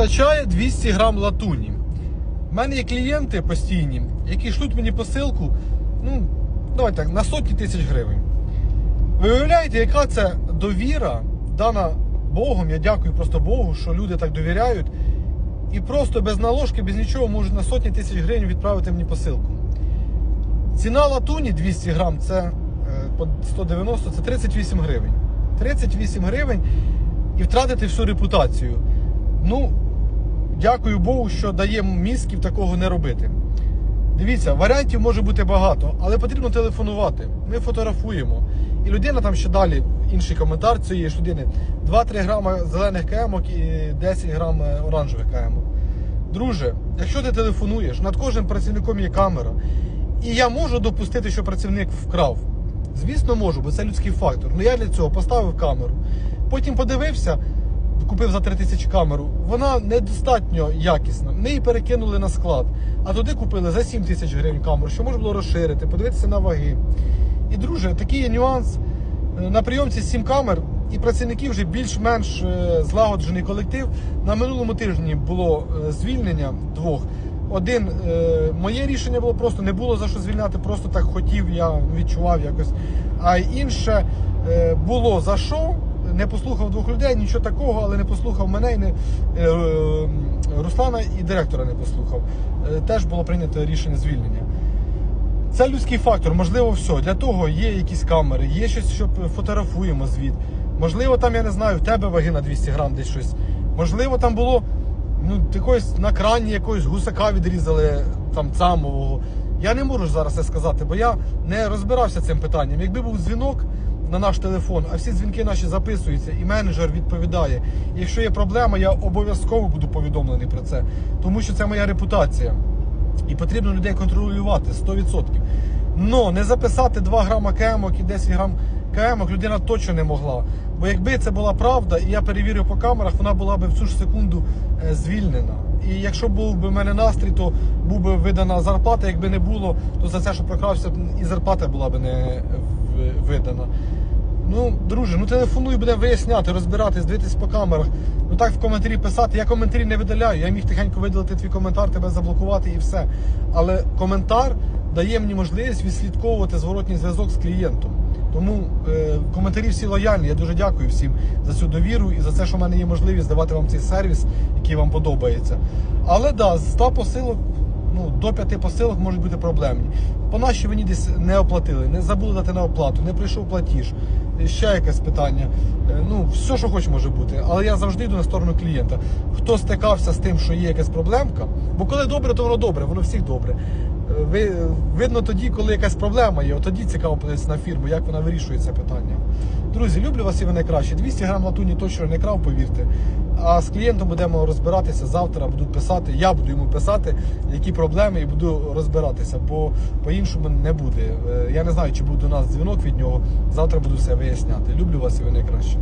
вистачає 200 грам латуні. У мене є клієнти постійні, які шлють мені посилку, ну, давайте так, на сотні тисяч гривень. Ви уявляєте, яка це довіра, дана Богом, я дякую просто Богу, що люди так довіряють. І просто без наложки, без нічого можуть на сотні тисяч гривень відправити мені посилку. Ціна латуні 200 грам це е, по 190, це 38 гривень. 38 гривень і втратити всю репутацію. Ну, дякую Богу, що дає мізків такого не робити. Дивіться, варіантів може бути багато, але потрібно телефонувати. Ми фотографуємо. І людина там ще далі, інший коментар цієї ж людини: 2-3 грама зелених кемок і 10 грам е, оранжевих кемок. Друже, якщо ти телефонуєш, над кожним працівником є камера. І я можу допустити, що працівник вкрав. Звісно, можу, бо це людський фактор. Ну я для цього поставив камеру. Потім подивився, купив за 3 тисячі камеру. Вона недостатньо якісна. Ми її перекинули на склад. А туди купили за 7 тисяч гривень камеру, що можна було розширити, подивитися на ваги. І, друже, такий є нюанс. Е, На прийомці 7 камер і працівників вже більш-менш е, злагоджений колектив. На минулому тижні було е, звільнення двох. Один моє рішення було просто не було за що звільняти, просто так хотів, я відчував якось. А інше було за що. Не послухав двох людей, нічого такого, але не послухав мене і не е, Руслана і директора не послухав. Е, теж було прийнято рішення звільнення. Це людський фактор, можливо, все. Для того є якісь камери, є щось, що фотографуємо звіт. Можливо, там, я не знаю, в тебе ваги на 200 грам десь щось. Можливо, там було ну, якось на крані якогось гусака відрізали там цамового. Я не можу зараз це сказати, бо я не розбирався цим питанням. Якби був дзвінок на наш телефон, а всі дзвінки наші записуються, і менеджер відповідає. Якщо є проблема, я обов'язково буду повідомлений про це, тому що це моя репутація. І потрібно людей контролювати 100%. Но не записати 2 грама кемок і 10 грам кемок людина точно не могла. Бо якби це була правда, і я перевірив по камерах, вона була б в цю ж секунду е, звільнена. І якщо був би в мене настрій, то був би видана зарплата. Якби не було, то за це, що прокрався, і зарплата була б не видана. Ну, друже, ну телефонуй, будемо виясняти, розбиратись, дивитись по камерах. Ну так в коментарі писати. Я коментарі не видаляю. Я міг тихенько видалити твій коментар, тебе заблокувати і все. Але коментар дає мені можливість відслідковувати зворотній зв'язок з клієнтом. Тому е, коментарі всі лояльні. Я дуже дякую всім за цю довіру і за те, що в мене є можливість давати вам цей сервіс, який вам подобається. Але да, з 100 посилок ну, до п'яти посилок можуть бути проблемні. По нашій мені десь не оплатили, не забули дати на оплату, не прийшов платіж, ще якесь питання. Е, Ну, все, що хоч може бути. Але я завжди йду на сторону клієнта. Хто стикався з тим, що є якась проблемка, бо коли добре, то воно добре, воно всіх добре. Ви, видно тоді, коли якась проблема є, от тоді цікаво подивитися на фірму, як вона вирішує це питання. Друзі, люблю вас і ви найкраще. 200 грам латуні точно не крав, повірте. А з клієнтом будемо розбиратися завтра, будуть писати, я буду йому писати, які проблеми, і буду розбиратися, бо по-іншому не буде. Е, Я не знаю, чи буде до нас дзвінок від нього. Завтра буду все виясняти. Люблю вас і ви найкраще.